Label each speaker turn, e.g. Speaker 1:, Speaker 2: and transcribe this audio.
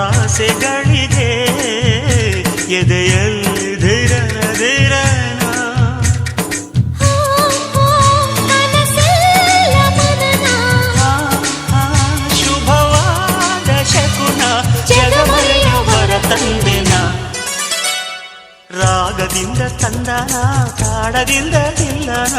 Speaker 1: ಆಸೆಗಳಿಗೆ ಎದೆಯಲ್ಲಿ ಧಿರನ ಧಿರನ
Speaker 2: ಆ, ಆ, ಕನಸೆಲ್ಲ ಮನನ
Speaker 1: ಆ, ಆ, ಶುಭವಾದ ಶಕುನ ಜಗಮರೆಯವರ ರಾಗದಿಂದ ತಂದನ ತಾಡದಿಂದ ಇಲ್ಲನ